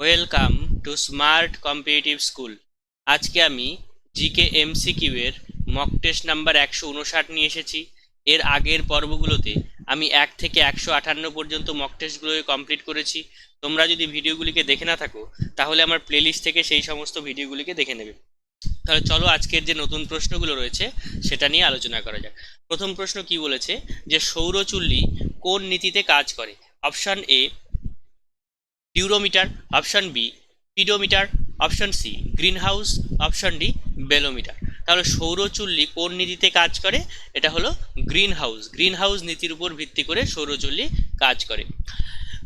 Welcome to smart competitive school আজকে আমি GK MCQ এর মক টেস্ট নাম্বার একশো উনষাট নিয়ে এসেছি। এর আগের পর্বগুলোতে আমি এক থেকে একশো আটান্ন পর্যন্ত মক টেস্টগুলোকে কমপ্লিট করেছি। তোমরা যদি ভিডিওগুলিকে দেখে না থাকো, তাহলে আমার প্লেলিস্ট থেকে সেই সমস্ত ভিডিওগুলিকে দেখে নেবে। তাহলে চলো আজকের যে নতুন প্রশ্নগুলো রয়েছে, সেটা নিয়ে আলোচনা করা যাক। প্রথম প্রশ্ন কি বলেছে যে সৌরচুল্লি কোন নীতিতে কাজ করে? Option A durometer option B, pedometer option C greenhouse option D, bolometer. তাহলে সৌরচুল্লি কোন নীতিতে কাজ করে? এটা হলো গ্রিন হাউস গ্রিন হাউস নীতির উপর ভিত্তি করে সৌরচুল্লি কাজ করে।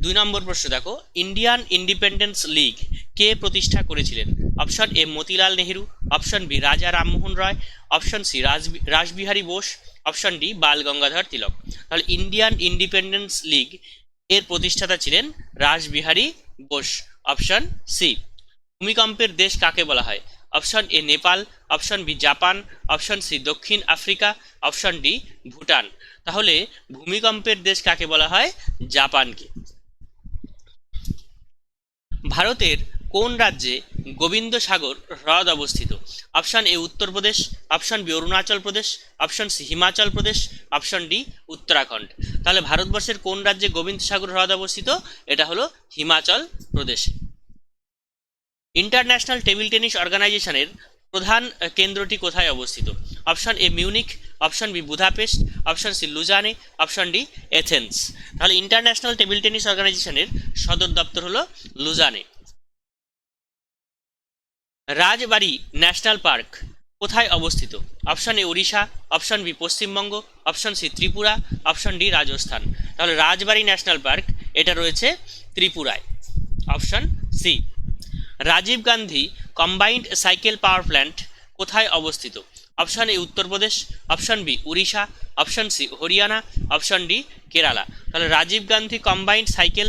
দুই নম্বর প্রশ্ন দেখো, ইন্ডিয়ান ইন্ডিপেন্ডেন্স লিগ কে প্রতিষ্ঠা করেছিলেন? Option A, Motilal Nehru, option B, Raja Rammohan Roy, option C Rashbehari Bose, option D, Bal Gangadhar Tilak. তাহলে ইন্ডিয়ান ইন্ডিপেন্ডেন্স লিগ এর প্রতিষ্ঠাতা ছিলেন রাসবিহারী বোস, অপশন সি। ভূমিকম্পের দেশ কাকে বলা হয়? Option A Nepal, option B Japan, option C দক্ষিণ আফ্রিকা, অপশন ডি ভুটান। তাহলে ভূমিকম্পের দেশ কাকে বলা হয়? জাপানকে। ভারতের কোন রাজ্যে গোবিন্দ সাগর হ্রদ অবস্থিত। Option A Uttar Pradesh option B Arunachal Pradesh, option C Himachal Pradesh, option D Uttarakhand. তাহলে ভারতবর্ষের কোন রাজ্যে গোবিন্দ সাগর হ্রদ অবস্থিত? এটা হলো হিমাচল প্রদেশে। ইন্টারন্যাশনাল টেবিল টেনিস অর্গানাইজেশনের প্রধান কেন্দ্রটি কোথায় অবস্থিত? Option A Munich option B Budapest option C Lausanne, option D Athens. তাহলে ইন্টারন্যাশনাল টেবিল টেনিস অর্গানাইজেশনের সদর দপ্তর হলো লুজানে। রাজবাড়ি ন্যাশনাল পার্ক, কোথায় অবস্থিত? Option A Orissa option B Paschimbanga, option C Tripura, option D Rajasthan. তাহলে রাজবাড়ি ন্যাশনাল পার্ক, এটা রয়েছে ত্রিপুরায়। Option C, Rajiv Gandhi combined cycle power plant, কোথায় অবস্থিত? Option A Uttar Pradesh, option B Orissa, option C Haryana, option D Kerala. তাহলে Rajiv Gandhi combined cycle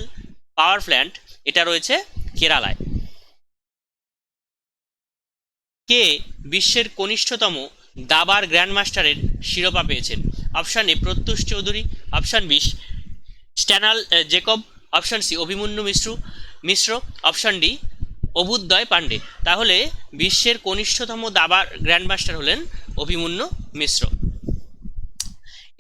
power plant, এটা রয়েছে কেরালায়। কে বিশ্বের কনিষ্ঠতম দাবার গ্র্যান্ডমাস্টারের শিরোপা পেয়েছেন? Option A Pratyush Chowdhury, option B স্ট্যানাল Jacob, option C Abhimanyu Mishra Mishra, option D Abhyuday Pandey. তাহলে বিশ্বের কনিষ্ঠতম দাবার গ্র্যান্ডমাস্টার হলেন অভিমন্যু মিশ্র।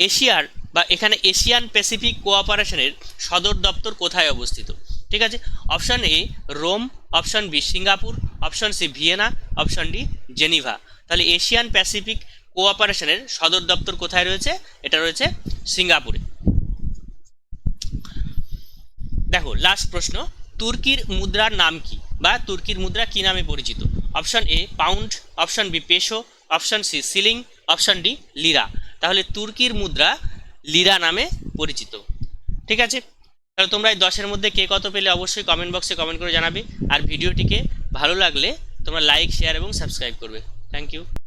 এশিয়ার বা এখানে এশিয়ান প্যাসিফিক কোঅপারেশনের সদর দপ্তর কোথায় অবস্থিত? ঠিক আছে? Option A Rome, option B Singapore option C Vienna, option D Geneva. তাহলে এশিয়ান প্যাসিফিক কোঅপারেশনের সদর দপ্তর কোথায় রয়েছে? এটা রয়েছে সিঙ্গাপুরে। দেখো লাস্ট প্রশ্ন, তুর্কির মুদ্রার নাম কি? বা তুর্কির মুদ্রা কি নামে পরিচিত? Option A pound option B peso option C shilling option D lira তাহলে তুর্কির মুদ্রা লিরা নামে পরিচিত। ঠিক আছে? তাহলে তোমরা এই দশের মধ্যে কে কত পেলে অবশ্যই কমেন্ট বক্সে কমেন্ট করে জানাবে। আর ভিডিওটিকে ভালো লাগলে তোমরা লাইক শেয়ার এবং সাবস্ক্রাইব করবে। Thank you